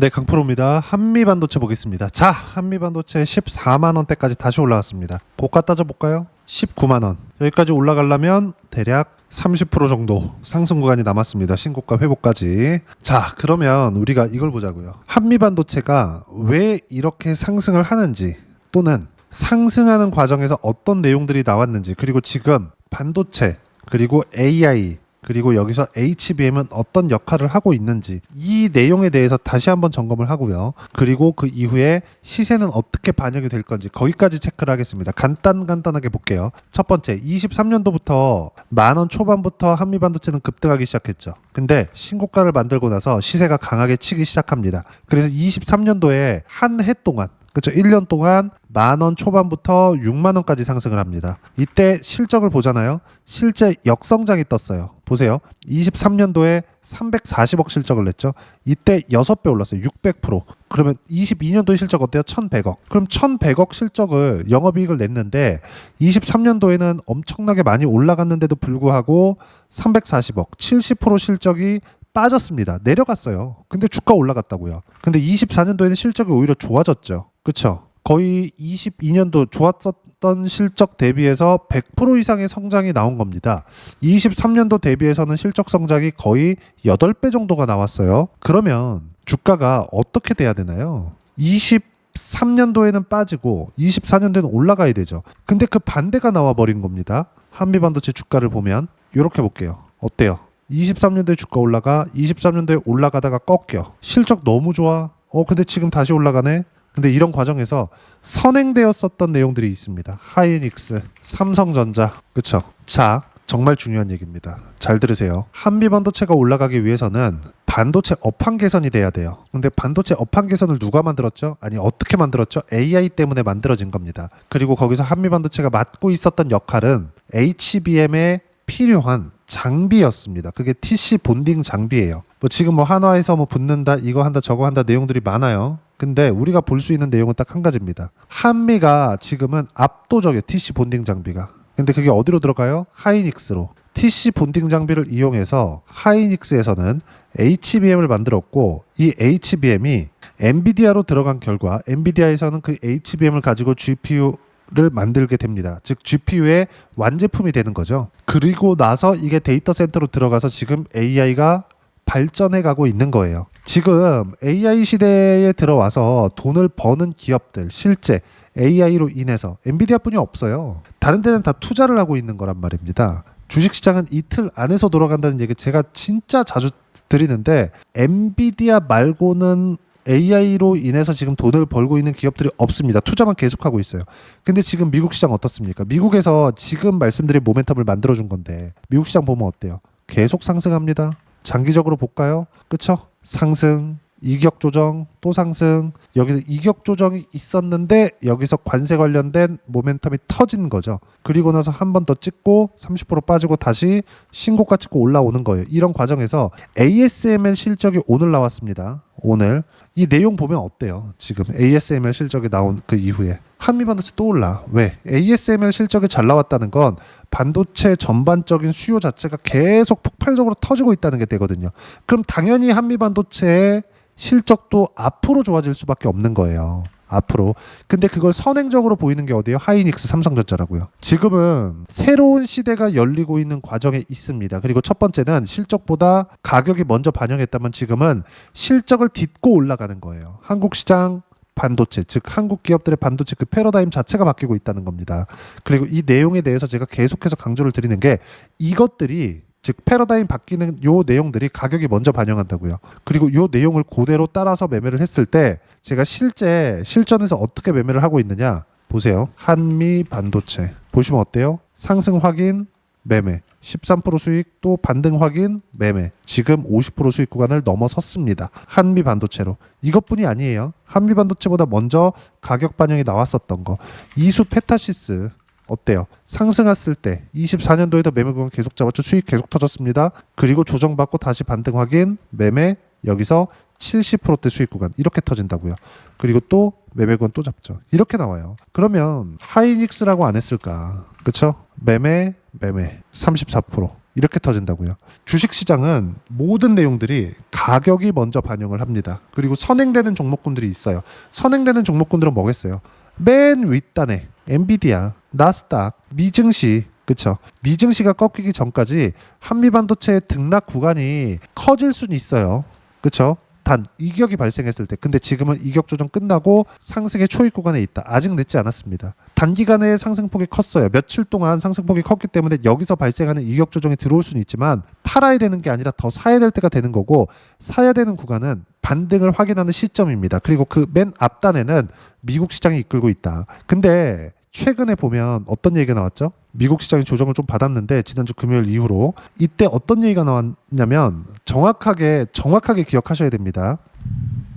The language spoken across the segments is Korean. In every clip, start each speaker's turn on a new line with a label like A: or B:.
A: 네, 강프로입니다. 한미 반도체 보겠습니다. 자, 한미 반도체 14만 원대까지 다시 올라왔습니다. 고가 따져 볼까요? 19만 원. 여기까지 올라가려면 대략 30% 정도 상승 구간이 남았습니다. 신고가 회복까지. 자, 그러면 우리가 이걸 보자고요. 한미 반도체가 왜 이렇게 상승을 하는지 또는 상승하는 과정에서 어떤 내용들이 나왔는지 그리고 지금 반도체 그리고 AI 그리고 여기서 HBM은 어떤 역할을 하고 있는지 이 내용에 대해서 다시 한번 점검을 하고요. 그리고 그 이후에 시세는 어떻게 반영이 될 건지 거기까지 체크를 하겠습니다. 간단 간단하게 볼게요. 첫 번째, 23년도부터 만원 초반부터 한미 반도체는 급등하기 시작했죠. 근데 신고가를 만들고 나서 시세가 강하게 치기 시작합니다. 그래서 23년도에 한 해 동안 그렇죠. 1년 동안 만 원 초반부터 6만 원까지 상승을 합니다. 이때 실적을 보잖아요. 실제 역성장이 떴어요. 보세요. 23년도에 340억 실적을 냈죠. 이때 6배 올랐어요. 600%. 그러면 22년도의 실적 어때요? 1100억. 그럼 1100억 실적을 영업이익을 냈는데 23년도에는 엄청나게 많이 올라갔는데도 불구하고 340억, 70% 실적이 빠졌습니다. 내려갔어요. 근데 주가 올라갔다고요. 근데 24년도에는 실적이 오히려 좋아졌죠. 그쵸? 거의 22년도 좋았었던 실적 대비해서 100% 이상의 성장이 나온 겁니다. 23년도 대비해서는 실적 성장이 거의 8배 정도가 나왔어요. 그러면 주가가 어떻게 돼야 되나요? 23년도에는 빠지고 24년도에는 올라가야 되죠. 근데 그 반대가 나와 버린 겁니다. 한미반도체 주가를 보면 이렇게 볼게요. 어때요? 23년도에 주가 올라가 23년도에 올라가다가 꺾여 실적 너무 좋아 어 근데 지금 다시 올라가네 근데 이런 과정에서 선행되었었던 내용들이 있습니다. 하이닉스 삼성전자. 그쵸? 자 정말 중요한 얘기입니다. 잘 들으세요. 한미 반도체가 올라가기 위해서는 반도체 업황 개선이 돼야 돼요. 근데 반도체 업황 개선을 누가 만들었죠? 아니 어떻게 만들었죠? AI 때문에 만들어진 겁니다. 그리고 거기서 한미 반도체가 맡고 있었던 역할은 HBM의 필요한 장비였습니다. 그게 TC 본딩 장비예요. 뭐 지금 뭐 한화에서 뭐 붙는다, 이거 한다, 저거 한다 내용들이 많아요. 근데 우리가 볼 수 있는 내용은 딱 한 가지입니다. 한미가 지금은 압도적이에요. TC 본딩 장비가. 근데 그게 어디로 들어가요? 하이닉스로. TC 본딩 장비를 이용해서 하이닉스에서는 HBM을 만들었고 이 HBM이 엔비디아로 들어간 결과 엔비디아에서는 그 HBM을 가지고 GPU 를 만들게 됩니다. 즉 GPU의 완제품이 되는 거죠. 그리고 나서 이게 데이터 센터로 들어가서 지금 AI가 발전해 가고 있는 거예요. 지금 AI 시대에 들어와서 돈을 버는 기업들 실제 AI로 인해서 엔비디아뿐이 없어요. 다른 데는 다 투자를 하고 있는 거란 말입니다. 주식 시장은 이틀 안에서 돌아간다는 얘기 제가 진짜 자주 드리는데 엔비디아 말고는 AI로 인해서 지금 돈을 벌고 있는 기업들이 없습니다. 투자만 계속하고 있어요. 근데 지금 미국 시장 어떻습니까? 미국에서 지금 말씀드린 모멘텀을 만들어준 건데 미국 시장 보면 어때요? 계속 상승합니다. 장기적으로 볼까요? 그쵸? 상승, 이격 조정, 또 상승. 여기서 이격 조정이 있었는데 여기서 관세 관련된 모멘텀이 터진 거죠. 그리고 나서 한 번 더 찍고 30% 빠지고 다시 신고가 찍고 올라오는 거예요. 이런 과정에서 ASML 실적이 오늘 나왔습니다. 오늘 이 내용 보면 어때요? 지금 ASML 실적이 나온 그 이후에 한미 반도체 또 올라. 왜? ASML 실적이 잘 나왔다는 건 반도체 전반적인 수요 자체가 계속 폭발적으로 터지고 있다는 게 되거든요. 그럼 당연히 한미 반도체의 실적도 앞으로 좋아질 수밖에 없는 거예요. 앞으로. 근데 그걸 선행적으로 보이는 게 어디예요? 하이닉스 삼성전자라고요. 지금은 새로운 시대가 열리고 있는 과정에 있습니다. 그리고 첫 번째는 실적보다 가격이 먼저 반영했다면 지금은 실적을 딛고 올라가는 거예요. 한국 시장 반도체, 즉 한국 기업들의 반도체 그 패러다임 자체가 바뀌고 있다는 겁니다. 그리고 이 내용에 대해서 제가 계속해서 강조를 드리는 게 이것들이 즉 패러다임 바뀌는 요 내용들이 가격이 먼저 반영한다고요. 그리고 요 내용을 그대로 따라서 매매를 했을 때 제가 실제 실전에서 어떻게 매매를 하고 있느냐 보세요. 한미 반도체 보시면 어때요? 상승 확인 매매 13% 수익 또 반등 확인 매매 지금 50% 수익 구간을 넘어섰습니다. 한미 반도체로 이것뿐이 아니에요. 한미 반도체보다 먼저 가격 반영이 나왔었던 거 이수 페타시스 어때요? 상승했을 때 24년도에도 매매 구간 계속 잡았죠. 수익 계속 터졌습니다. 그리고 조정받고 다시 반등 확인, 매매 여기서 70%대 수익 구간 이렇게 터진다고요. 그리고 또 매매 구간 또 잡죠. 이렇게 나와요. 그러면 하이닉스라고 안 했을까? 그쵸? 매매, 매매 34%. 이렇게 터진다고요. 주식 시장은 모든 내용들이 가격이 먼저 반영을 합니다. 그리고 선행되는 종목군들이 있어요. 선행되는 종목군들은 뭐겠어요? 맨 윗단에 엔비디아, 나스닥, 미증시 그쵸? 미증시가 꺾이기 전까지 한미 반도체의 등락 구간이 커질 수는 있어요. 그쵸? 단 이격이 발생했을 때. 근데 지금은 이격 조정 끝나고 상승의 초입 구간에 있다. 아직 늦지 않았습니다. 단기간에 상승폭이 컸어요. 며칠 동안 상승폭이 컸기 때문에 여기서 발생하는 이격 조정이 들어올 수는 있지만 팔아야 되는 게 아니라 더 사야 될 때가 되는 거고 사야 되는 구간은 반등을 확인하는 시점입니다. 그리고 그 맨 앞단에는 미국 시장이 이끌고 있다. 근데 최근에 보면 어떤 얘기가 나왔죠? 미국 시장이 조정을 좀 받았는데 지난주 금요일 이후로 이때 어떤 얘기가 나왔냐면 정확하게 정확하게 기억하셔야 됩니다.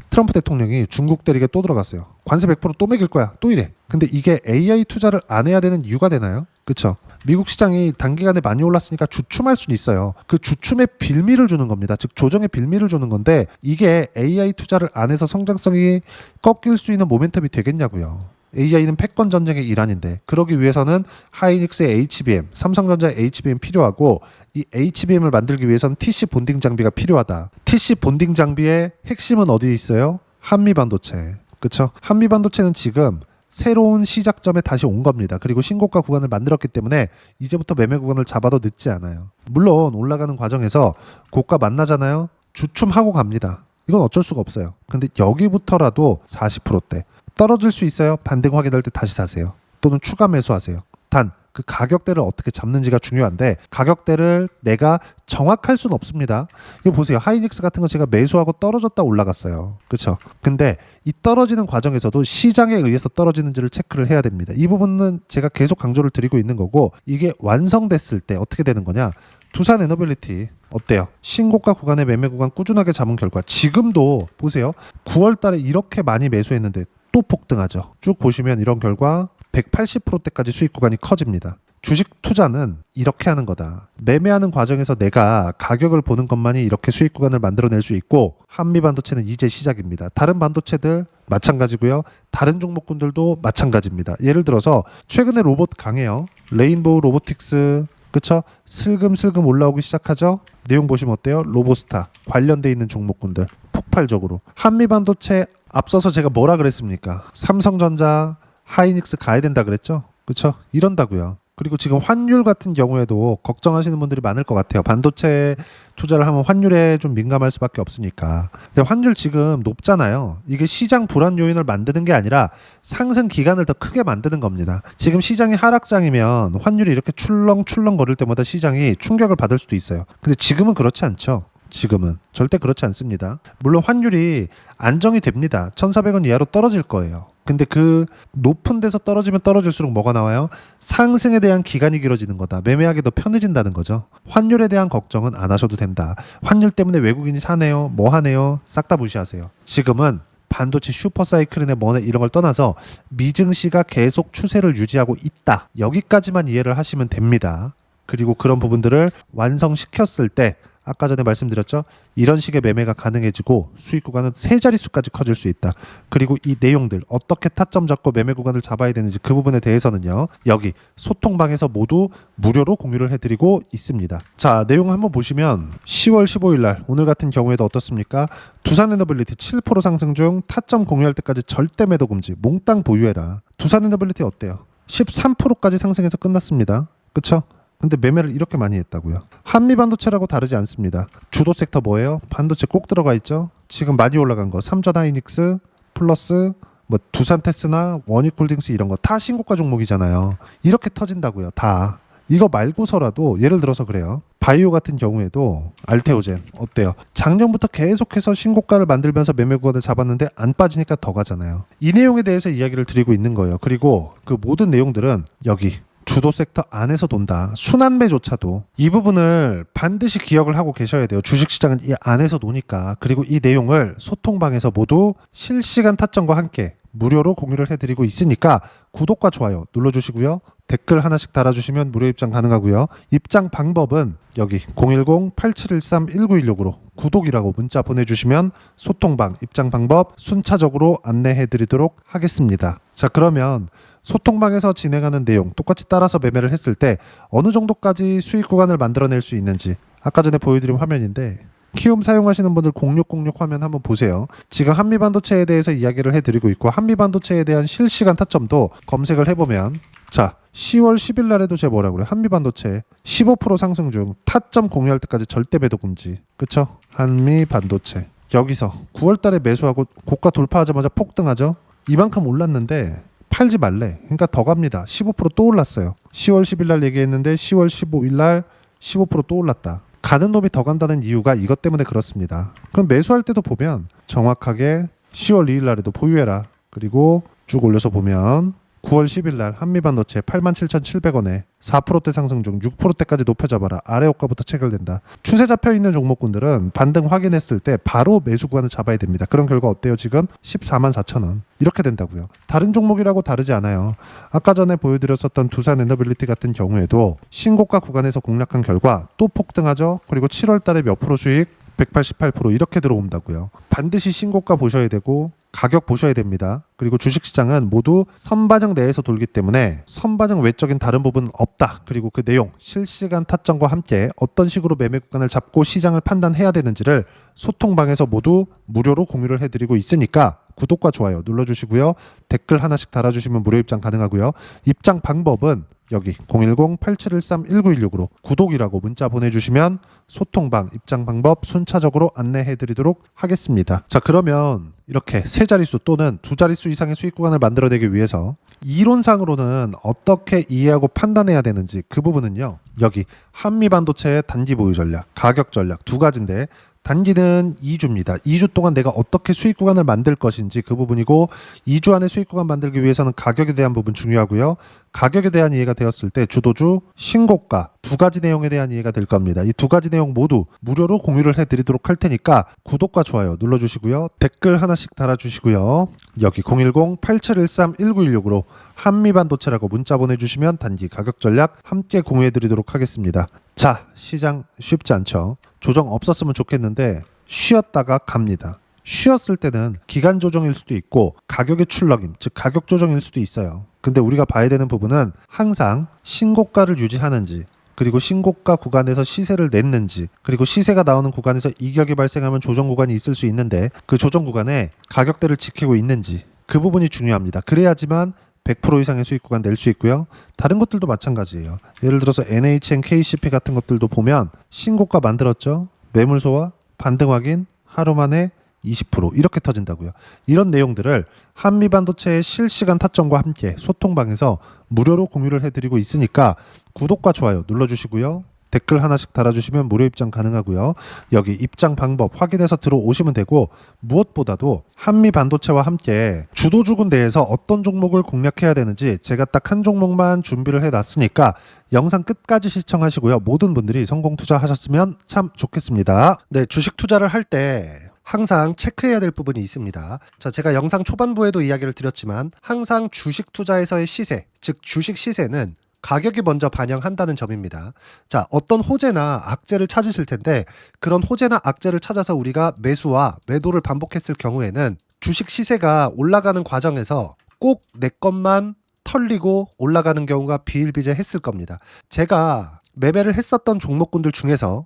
A: 트럼프 대통령이 중국 대리에 또 들어갔어요. 관세 100%또 매길 거야. 또 이래. 근데 이게 AI 투자를 안 해야 되는 이유가 되나요? 그쵸? 미국 시장이 단기간에 많이 올랐으니까 주춤할 수는 있어요. 그 주춤의 빌미를 주는 겁니다. 즉 조정의 빌미를 주는 건데 이게 AI 투자를 안 해서 성장성이 꺾일 수 있는 모멘텀이 되겠냐고요. AI는 패권 전쟁의 일환인데 그러기 위해서는 하이닉스의 HBM, 삼성전자의 HBM 필요하고 이 HBM을 만들기 위해서는 TC 본딩 장비가 필요하다. TC 본딩 장비의 핵심은 어디에 있어요? 한미 반도체. 그렇죠? 한미 반도체는 지금 새로운 시작점에 다시 온 겁니다. 그리고 신고가 구간을 만들었기 때문에 이제부터 매매 구간을 잡아도 늦지 않아요. 물론 올라가는 과정에서 고가 만나잖아요. 주춤하고 갑니다. 이건 어쩔 수가 없어요. 근데 여기부터라도 40%대 떨어질 수 있어요. 반등 확인할 때 다시 사세요. 또는 추가 매수하세요. 단 그 가격대를 어떻게 잡는지가 중요한데 가격대를 내가 정확할 수는 없습니다. 이거 보세요. 하이닉스 같은 거 제가 매수하고 떨어졌다 올라갔어요. 그렇죠? 근데 이 떨어지는 과정에서도 시장에 의해서 떨어지는지를 체크를 해야 됩니다. 이 부분은 제가 계속 강조를 드리고 있는 거고 이게 완성됐을 때 어떻게 되는 거냐? 두산 에너빌리티 어때요? 신고가 구간의 매매 구간 꾸준하게 잡은 결과 지금도 보세요. 9월 달에 이렇게 많이 매수했는데 또 폭등하죠. 쭉 보시면 이런 결과 180%대까지 수익 구간이 커집니다. 주식 투자는 이렇게 하는 거다. 매매하는 과정에서 내가 가격을 보는 것만이 이렇게 수익 구간을 만들어낼 수 있고 한미 반도체는 이제 시작입니다. 다른 반도체들 마찬가지고요. 다른 종목군들도 마찬가지입니다. 예를 들어서 최근에 로봇 강해요. 레인보우 로보틱스 그쵸? 슬금슬금 올라오기 시작하죠? 내용 보시면 어때요? 로보스타 관련돼 있는 종목군들 폭발적으로 한미 반도체 앞서서 제가 뭐라 그랬습니까? 삼성전자, 하이닉스 가야 된다 그랬죠? 그쵸? 이런다고요. 그리고 지금 환율 같은 경우에도 걱정하시는 분들이 많을 것 같아요. 반도체 투자를 하면 환율에 좀 민감할 수밖에 없으니까. 근데 환율 지금 높잖아요. 이게 시장 불안 요인을 만드는 게 아니라 상승 기간을 더 크게 만드는 겁니다. 지금 시장이 하락장이면 환율이 이렇게 출렁출렁 거릴 때마다 시장이 충격을 받을 수도 있어요. 근데 지금은 그렇지 않죠. 지금은 절대 그렇지 않습니다. 물론 환율이 안정이 됩니다. 1,400원 이하로 떨어질 거예요. 근데 그 높은 데서 떨어지면 떨어질수록 뭐가 나와요? 상승에 대한 기간이 길어지는 거다. 매매하기 더 편해진다는 거죠. 환율에 대한 걱정은 안 하셔도 된다. 환율 때문에 외국인이 사네요. 뭐 하네요. 싹 다 무시하세요. 지금은 반도체 슈퍼사이클이네 뭐네 이런 걸 떠나서 미증시가 계속 추세를 유지하고 있다. 여기까지만 이해를 하시면 됩니다. 그리고 그런 부분들을 완성시켰을 때 아까 전에 말씀드렸죠. 이런 식의 매매가 가능해지고 수익 구간은 세 자릿수까지 커질 수 있다. 그리고 이 내용들 어떻게 타점 잡고 매매 구간을 잡아야 되는지 그 부분에 대해서는요. 여기 소통방에서 모두 무료로 공유를 해드리고 있습니다. 자 내용 한번 보시면 10월 15일 날 오늘 같은 경우에도 어떻습니까? 두산에너빌리티 7% 상승 중 타점 공유할 때까지 절대 매도 금지 몽땅 보유해라. 두산에너빌리티 어때요? 13%까지 상승해서 끝났습니다. 그쵸? 근데 매매를 이렇게 많이 했다고요. 한미 반도체라고 다르지 않습니다. 주도 섹터 뭐예요? 반도체 꼭 들어가 있죠. 지금 많이 올라간 거 삼전 하이닉스 플러스 뭐 두산 테스나 원익홀딩스 이런 거 다 신고가 종목이잖아요. 이렇게 터진다고요. 다. 이거 말고서라도 예를 들어서 그래요. 바이오 같은 경우에도 알테오젠 어때요? 작년부터 계속해서 신고가를 만들면서 매매 구간을 잡았는데 안 빠지니까 더 가잖아요. 이 내용에 대해서 이야기를 드리고 있는 거예요. 그리고 그 모든 내용들은 여기 주도 섹터 안에서 돈다. 순환매조차도 이 부분을 반드시 기억을 하고 계셔야 돼요. 주식시장은 이 안에서 노니까. 그리고 이 내용을 소통방에서 모두 실시간 타점과 함께 무료로 공유를 해드리고 있으니까 구독과 좋아요 눌러주시고요. 댓글 하나씩 달아주시면 무료 입장 가능하고요. 입장 방법은 여기 010-8713-1916으로 구독이라고 문자 보내주시면 소통방 입장 방법 순차적으로 안내해드리도록 하겠습니다. 자 그러면 소통방에서 진행하는 내용 똑같이 따라서 매매를 했을 때 어느 정도까지 수익 구간을 만들어낼 수 있는지 아까 전에 보여드린 화면인데 키움 사용하시는 분들 0606 화면 한번 보세요. 지금 한미반도체에 대해서 이야기를 해드리고 있고 한미반도체에 대한 실시간 타점도 검색을 해보면 자 10월 10일 날에도 제가 뭐라 그래요? 한미반도체 15% 상승 중 타점 공유할 때까지 절대 매도 금지. 그쵸? 한미반도체 여기서 9월 달에 매수하고 고가 돌파하자마자 폭등하죠? 이만큼 올랐는데 팔지 말래. 그러니까 더 갑니다. 15%또 올랐어요. 10월 10일 날 얘기했는데 10월 15일 날 15%또 올랐다. 가는 놈이 더 간다는 이유가 이것 때문에 그렇습니다. 그럼 매수할 때도 보면 정확하게 10월 2일 날에도 보유해라. 그리고 쭉 올려서 보면 9월 10일 날 한미반도체 87,700원에 4%대 상승 중 6%대까지 높여 잡아라. 아래 효과부터 체결된다. 추세 잡혀 있는 종목군들은 반등 확인했을 때 바로 매수 구간을 잡아야 됩니다. 그런 결과 어때요? 지금 14만 4천 원 이렇게 된다고요. 다른 종목이라고 다르지 않아요. 아까 전에 보여드렸었던 두산 에너빌리티 같은 경우에도 신고가 구간에서 공략한 결과 또 폭등하죠. 그리고 7월 달에 몇 프로 수익 188% 이렇게 들어온다고요. 반드시 신고가 보셔야 되고 가격 보셔야 됩니다. 그리고 주식시장은 모두 선반영 내에서 돌기 때문에 선반영 외적인 다른 부분은 없다. 그리고 그 내용, 실시간 타점과 함께 어떤 식으로 매매 구간을 잡고 시장을 판단해야 되는지를 소통방에서 모두 무료로 공유를 해드리고 있으니까 구독과 좋아요 눌러주시고요. 댓글 하나씩 달아주시면 무료 입장 가능하고요. 입장 방법은 여기 010-8713-1916으로 구독이라고 문자 보내주시면 소통방 입장 방법 순차적으로 안내해드리도록 하겠습니다. 자 그러면 이렇게 세 자릿수 또는 두 자릿수 이상의 수익 구간을 만들어내기 위해서 이론상으로는 어떻게 이해하고 판단해야 되는지 그 부분은요 여기 한미 반도체의 단기 보유 전략, 가격 전략 두 가지인데 단기는 2주입니다. 2주 동안 내가 어떻게 수익 구간을 만들 것인지 그 부분이고 2주 안에 수익 구간 만들기 위해서는 가격에 대한 부분 중요하고요. 가격에 대한 이해가 되었을 때 주도주 신고가 두 가지 내용에 대한 이해가 될 겁니다. 이 두 가지 내용 모두 무료로 공유를 해드리도록 할 테니까 구독과 좋아요 눌러주시고요. 댓글 하나씩 달아주시고요. 여기 010-8713-1916으로 한미반도체라고 문자 보내주시면 단기 가격 전략 함께 공유해드리도록 하겠습니다. 자, 시장 쉽지 않죠. 조정 없었으면 좋겠는데 쉬었다가 갑니다. 쉬었을 때는 기간 조정일 수도 있고 가격의 출렁임, 즉 가격 조정일 수도 있어요. 근데 우리가 봐야 되는 부분은 항상 신고가를 유지하는지 그리고 신고가 구간에서 시세를 냈는지 그리고 시세가 나오는 구간에서 이격이 발생하면 조정 구간이 있을 수 있는데 그 조정 구간에 가격대를 지키고 있는지 그 부분이 중요합니다. 그래야지만 100% 이상의 수익 구간 낼 수 있고요. 다른 것들도 마찬가지예요. 예를 들어서 NHN, KCP 같은 것들도 보면 신고가 만들었죠. 매물 소화, 반등 확인, 하루 만에 20% 이렇게 터진다고요. 이런 내용들을 한미 반도체의 실시간 타점과 함께 소통방에서 무료로 공유를 해드리고 있으니까 구독과 좋아요 눌러주시고요. 댓글 하나씩 달아주시면 무료 입장 가능하고요. 여기 입장 방법 확인해서 들어오시면 되고 무엇보다도 한미 반도체와 함께 주도주 군대에서 어떤 종목을 공략해야 되는지 제가 딱 한 종목만 준비를 해놨으니까 영상 끝까지 시청하시고요. 모든 분들이 성공 투자하셨으면 참 좋겠습니다. 네, 주식 투자를 할때 항상 체크해야 될 부분이 있습니다. 자, 제가 영상 초반부에도 이야기를 드렸지만 항상 주식 투자에서의 시세, 즉 주식 시세는 가격이 먼저 반영한다는 점입니다. 자, 어떤 호재나 악재를 찾으실 텐데 그런 호재나 악재를 찾아서 우리가 매수와 매도를 반복했을 경우에는 주식 시세가 올라가는 과정에서 꼭 내 것만 털리고 올라가는 경우가 비일비재했을 겁니다. 제가 매매를 했었던 종목군들 중에서